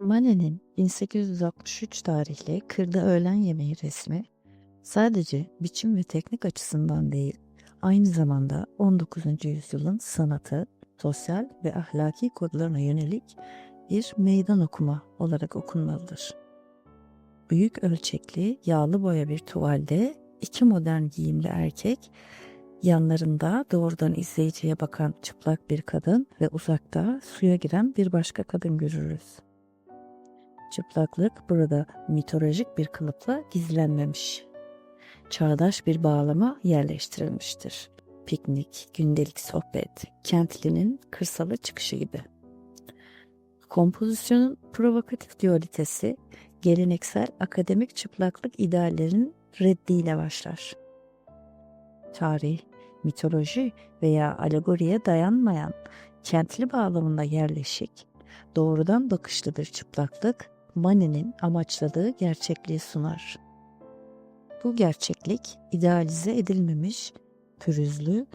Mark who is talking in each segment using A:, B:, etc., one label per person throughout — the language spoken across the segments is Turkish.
A: Manet'in 1863 tarihli Kırda Öğlen Yemeği resmi sadece biçim ve teknik açısından değil, aynı zamanda 19. yüzyılın sanatı, sosyal ve ahlaki kodlarına yönelik bir meydan okuma olarak okunmalıdır. Büyük ölçekli yağlı boya bir tuvalde iki modern giyimli erkek, yanlarında doğrudan izleyiciye bakan çıplak bir kadın ve uzakta suya giren bir başka kadın görürüz. Çıplaklık burada mitolojik bir kılıfla gizlenmemiş. Çağdaş bir bağlama yerleştirilmiştir. Piknik, gündelik sohbet, kentlinin kırsala çıkışı gibi. Kompozisyonun provokatif dualitesi geleneksel akademik çıplaklık ideallerinin reddiyle başlar. Tarih, mitoloji veya alegoriye dayanmayan kentli bağlamında yerleşik, doğrudan bakışlı bir çıplaklık Manet'in amaçladığı gerçekliği sunar. Bu gerçeklik idealize edilmemiş, pürüzlü,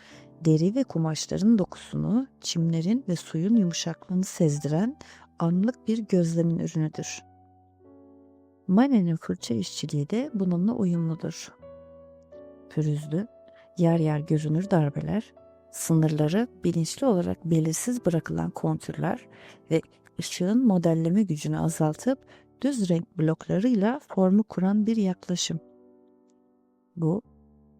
A: deri ve kumaşların dokusunu, çimlerin ve suyun yumuşaklığını sezdiren anlık bir gözlemin ürünüdür. Manet'in fırça işçiliği de bununla uyumludur. Pürüzlü, yer yer görünür darbeler, sınırları bilinçli olarak belirsiz bırakılan kontürler ve ışığın modelleme gücünü azaltıp düz renk bloklarıyla formu kuran bir yaklaşım. Bu,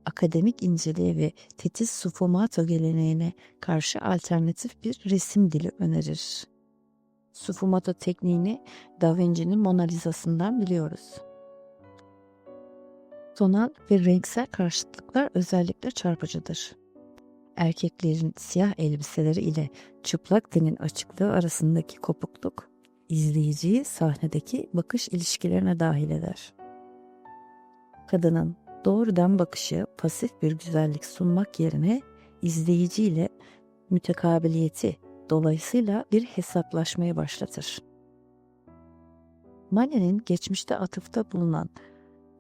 A: akademik inceliğe ve titiz sfumato geleneğine karşı alternatif bir resim dili önerir. Sfumato tekniğini Da Vinci'nin Mona Lisa'sından biliyoruz. Tonal ve renksel karşıtlıklar özellikle çarpıcıdır erkeklerin siyah elbiseleri ile çıplak tenin açıklığı arasındaki kopukluk izleyiciyi sahnedeki bakış ilişkilerine dahil eder. Kadının doğrudan bakışı pasif bir güzellik sunmak yerine izleyiciyle mütekabiliyeti dolayısıyla bir hesaplaşmaya başlatır. Manet'in geçmişte atıfta bulunan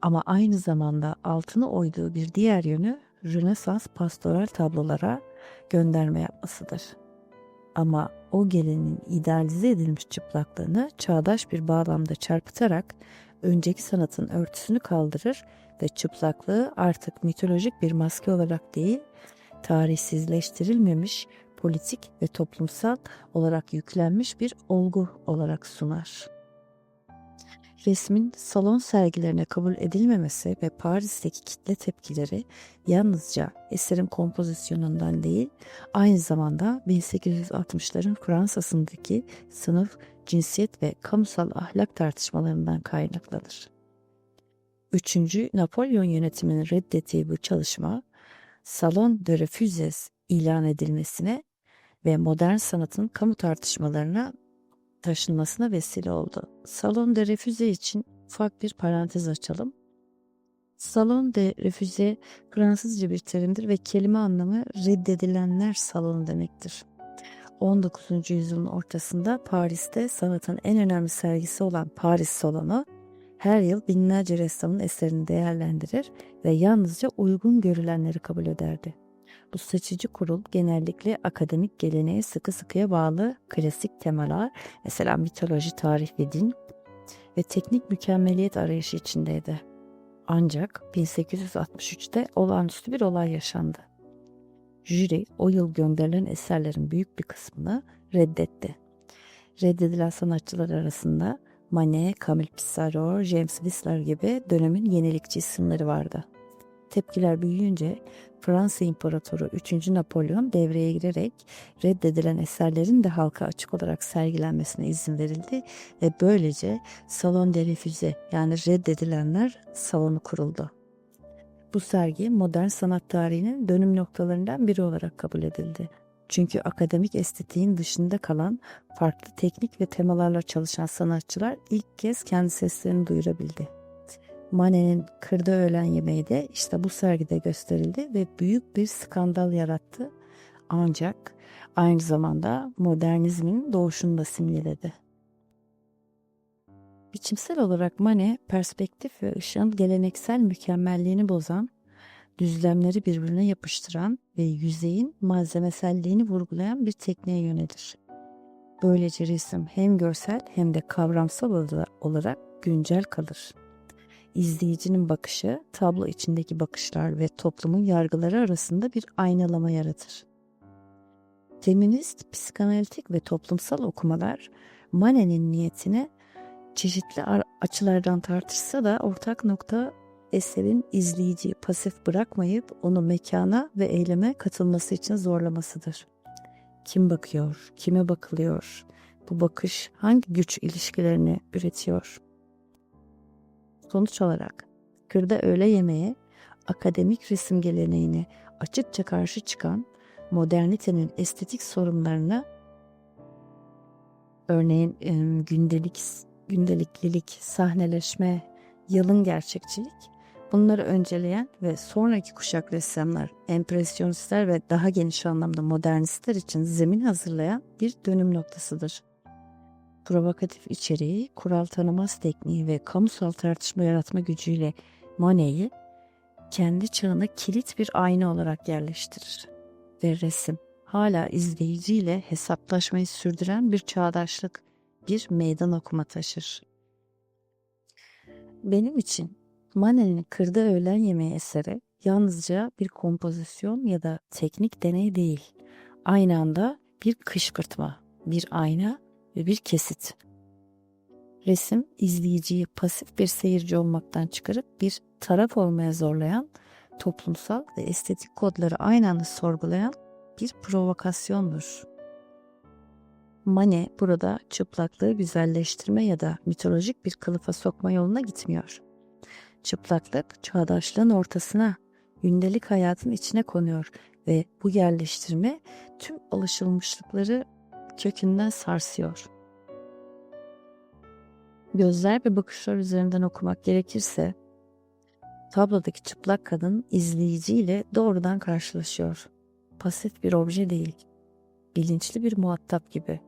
A: ama aynı zamanda altını oyduğu bir diğer yönü Rönesans pastoral tablolara gönderme yapmasıdır. Ama o gelinin idealize edilmiş çıplaklığını çağdaş bir bağlamda çarpıtarak önceki sanatın örtüsünü kaldırır ve çıplaklığı artık mitolojik bir maske olarak değil, tarihsizleştirilmemiş, politik ve toplumsal olarak yüklenmiş bir olgu olarak sunar resmin salon sergilerine kabul edilmemesi ve Paris'teki kitle tepkileri yalnızca eserin kompozisyonundan değil, aynı zamanda 1860'ların Fransa'sındaki sınıf, cinsiyet ve kamusal ahlak tartışmalarından kaynaklanır. Üçüncü Napolyon yönetiminin reddettiği bu çalışma, Salon de Refuses ilan edilmesine ve modern sanatın kamu tartışmalarına taşınmasına vesile oldu. Salon de refüze için ufak bir parantez açalım. Salon de refüze Fransızca bir terimdir ve kelime anlamı reddedilenler salonu demektir. 19. yüzyılın ortasında Paris'te sanatın en önemli sergisi olan Paris Salonu her yıl binlerce ressamın eserini değerlendirir ve yalnızca uygun görülenleri kabul ederdi. Bu seçici kurul genellikle akademik geleneğe sıkı sıkıya bağlı klasik temalar, mesela mitoloji, tarih ve din ve teknik mükemmeliyet arayışı içindeydi. Ancak 1863'te olağanüstü bir olay yaşandı. Jüri o yıl gönderilen eserlerin büyük bir kısmını reddetti. Reddedilen sanatçılar arasında Manet, Camille Pissarro, James Whistler gibi dönemin yenilikçi isimleri vardı. Tepkiler büyüyünce Fransa İmparatoru 3. Napolyon devreye girerek reddedilen eserlerin de halka açık olarak sergilenmesine izin verildi ve böylece Salon de Refüze yani reddedilenler salonu kuruldu. Bu sergi modern sanat tarihinin dönüm noktalarından biri olarak kabul edildi. Çünkü akademik estetiğin dışında kalan farklı teknik ve temalarla çalışan sanatçılar ilk kez kendi seslerini duyurabildi. Manet'in Kırda Öğlen Yemeği de işte bu sergide gösterildi ve büyük bir skandal yarattı. Ancak aynı zamanda modernizmin doğuşunu da simgeledi. Biçimsel olarak Manet, perspektif ve ışığın geleneksel mükemmelliğini bozan, düzlemleri birbirine yapıştıran ve yüzeyin malzemeselliğini vurgulayan bir tekniğe yönelir. Böylece resim hem görsel hem de kavramsal ola- olarak güncel kalır. İzleyicinin bakışı, tablo içindeki bakışlar ve toplumun yargıları arasında bir aynalama yaratır. Feminist, psikanalitik ve toplumsal okumalar Manet'in niyetini çeşitli ar- açılardan tartışsa da ortak nokta eserin izleyiciyi pasif bırakmayıp onu mekana ve eyleme katılması için zorlamasıdır. Kim bakıyor, kime bakılıyor, bu bakış hangi güç ilişkilerini üretiyor? Sonuç olarak kırda öğle yemeği akademik resim geleneğine açıkça karşı çıkan modernitenin estetik sorunlarını örneğin gündelik gündeliklilik, sahneleşme, yalın gerçekçilik bunları önceleyen ve sonraki kuşak ressamlar, empresyonistler ve daha geniş anlamda modernistler için zemin hazırlayan bir dönüm noktasıdır. Provokatif içeriği, kural tanımaz tekniği ve kamusal tartışma yaratma gücüyle Monet'i kendi çağına kilit bir ayna olarak yerleştirir. Ve resim hala izleyiciyle hesaplaşmayı sürdüren bir çağdaşlık, bir meydan okuma taşır. Benim için Manet'in Kırda Öğlen Yemeği eseri yalnızca bir kompozisyon ya da teknik deney değil. Aynı anda bir kışkırtma, bir ayna ve bir kesit. Resim izleyiciyi pasif bir seyirci olmaktan çıkarıp bir taraf olmaya zorlayan, toplumsal ve estetik kodları aynı anda sorgulayan bir provokasyondur. Manet burada çıplaklığı güzelleştirme ya da mitolojik bir kılıfa sokma yoluna gitmiyor. Çıplaklık çağdaşlığın ortasına, gündelik hayatın içine konuyor ve bu yerleştirme tüm alışılmışlıkları kökünden sarsıyor. Gözler ve bakışlar üzerinden okumak gerekirse tablodaki çıplak kadın izleyiciyle doğrudan karşılaşıyor. Pasif bir obje değil, bilinçli bir muhatap gibi.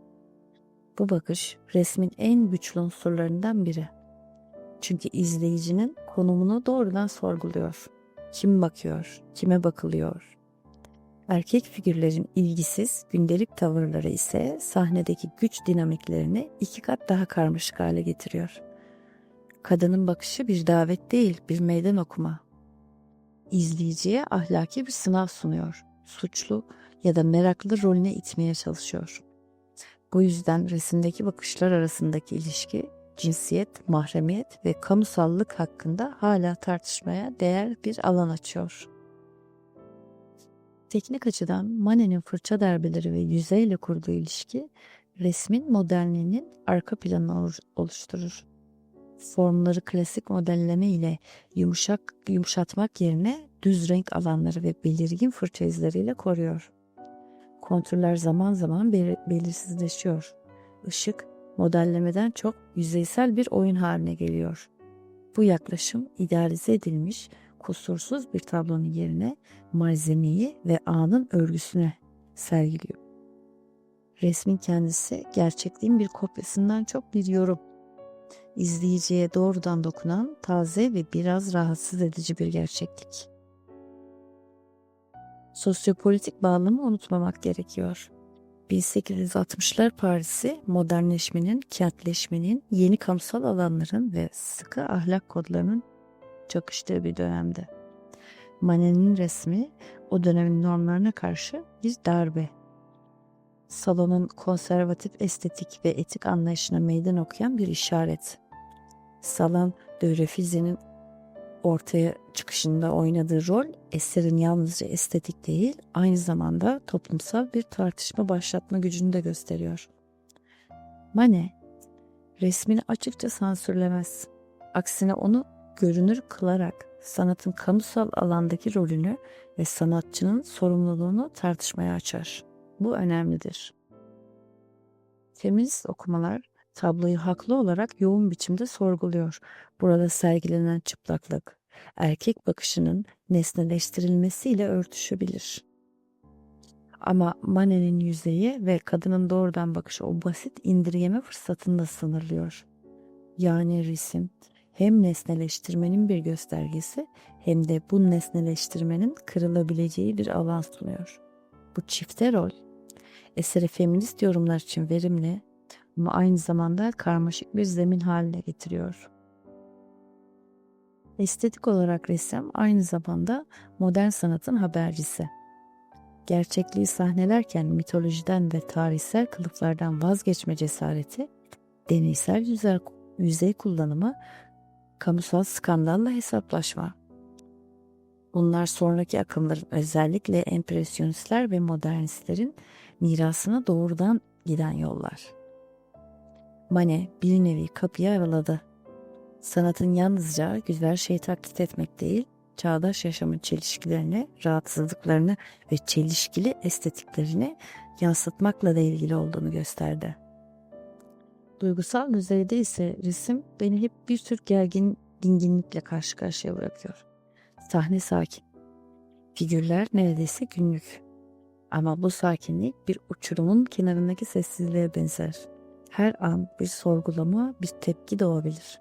A: Bu bakış resmin en güçlü unsurlarından biri. Çünkü izleyicinin konumunu doğrudan sorguluyor. Kim bakıyor, kime bakılıyor? Erkek figürlerin ilgisiz gündelik tavırları ise sahnedeki güç dinamiklerini iki kat daha karmaşık hale getiriyor. Kadının bakışı bir davet değil, bir meydan okuma. İzleyiciye ahlaki bir sınav sunuyor. Suçlu ya da meraklı rolüne itmeye çalışıyor. Bu yüzden resimdeki bakışlar arasındaki ilişki cinsiyet, mahremiyet ve kamusallık hakkında hala tartışmaya değer bir alan açıyor. Teknik açıdan Manet'in fırça darbeleri ve yüzeyle kurduğu ilişki resmin modernliğinin arka planını oluşturur. Formları klasik modelleme ile yumuşak yumuşatmak yerine düz renk alanları ve belirgin fırça izleriyle koruyor. Kontürler zaman zaman belirsizleşiyor. Işık modellemeden çok yüzeysel bir oyun haline geliyor. Bu yaklaşım idealize edilmiş, kusursuz bir tablonun yerine malzemeyi ve anın örgüsüne sergiliyor. Resmin kendisi gerçekliğin bir kopyasından çok bir yorum. İzleyiciye doğrudan dokunan taze ve biraz rahatsız edici bir gerçeklik. Sosyopolitik bağlamı unutmamak gerekiyor. 1860'lar Paris'i modernleşmenin, kentleşmenin, yeni kamusal alanların ve sıkı ahlak kodlarının çakıştığı bir dönemde. Manet'in resmi o dönemin normlarına karşı bir darbe. Salonun konservatif estetik ve etik anlayışına meydan okuyan bir işaret. Salon de ortaya çıkışında oynadığı rol eserin yalnızca estetik değil, aynı zamanda toplumsal bir tartışma başlatma gücünü de gösteriyor. Manet, resmini açıkça sansürlemez. Aksine onu görünür kılarak sanatın kamusal alandaki rolünü ve sanatçının sorumluluğunu tartışmaya açar. Bu önemlidir. Feminist okumalar tabloyu haklı olarak yoğun biçimde sorguluyor. Burada sergilenen çıplaklık, erkek bakışının nesneleştirilmesiyle örtüşebilir. Ama Manet'in yüzeyi ve kadının doğrudan bakışı o basit indirgeme fırsatını da sınırlıyor. Yani resim hem nesneleştirmenin bir göstergesi hem de bu nesneleştirmenin kırılabileceği bir alan sunuyor. Bu çifte rol Eseri feminist yorumlar için verimli ama aynı zamanda karmaşık bir zemin haline getiriyor. Estetik olarak resim aynı zamanda modern sanatın habercisi. Gerçekliği sahnelerken mitolojiden ve tarihsel kılıflardan vazgeçme cesareti, deneysel yüzey kullanımı, kamusal skandalla hesaplaşma. Bunlar sonraki akımların özellikle empresyonistler ve modernistlerin mirasına doğrudan giden yollar. Manet bir nevi kapıyı araladı. Sanatın yalnızca güzel şey taklit etmek değil, çağdaş yaşamın çelişkilerini, rahatsızlıklarını ve çelişkili estetiklerini yansıtmakla da ilgili olduğunu gösterdi. Duygusal düzeyde ise resim beni hep bir tür gergin dinginlikle karşı karşıya bırakıyor. Sahne sakin. Figürler neredeyse günlük. Ama bu sakinlik bir uçurumun kenarındaki sessizliğe benzer. Her an bir sorgulama, bir tepki doğabilir.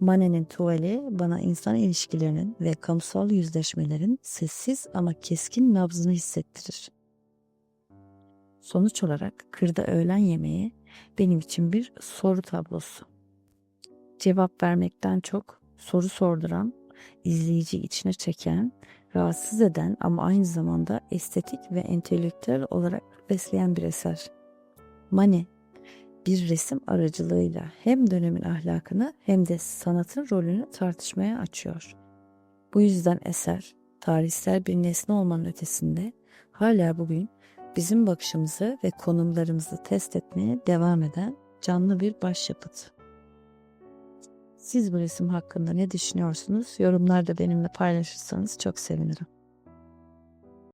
A: Manet'in tuvali bana insan ilişkilerinin ve kamusal yüzleşmelerin sessiz ama keskin nabzını hissettirir. Sonuç olarak kırda öğlen yemeği benim için bir soru tablosu. Cevap vermekten çok soru sorduran, izleyici içine çeken, rahatsız eden ama aynı zamanda estetik ve entelektüel olarak besleyen bir eser. Manet bir resim aracılığıyla hem dönemin ahlakını hem de sanatın rolünü tartışmaya açıyor. Bu yüzden eser tarihsel bir nesne olmanın ötesinde hala bugün bizim bakışımızı ve konumlarımızı test etmeye devam eden canlı bir başyapıt. Siz bu resim hakkında ne düşünüyorsunuz? Yorumlarda benimle paylaşırsanız çok sevinirim.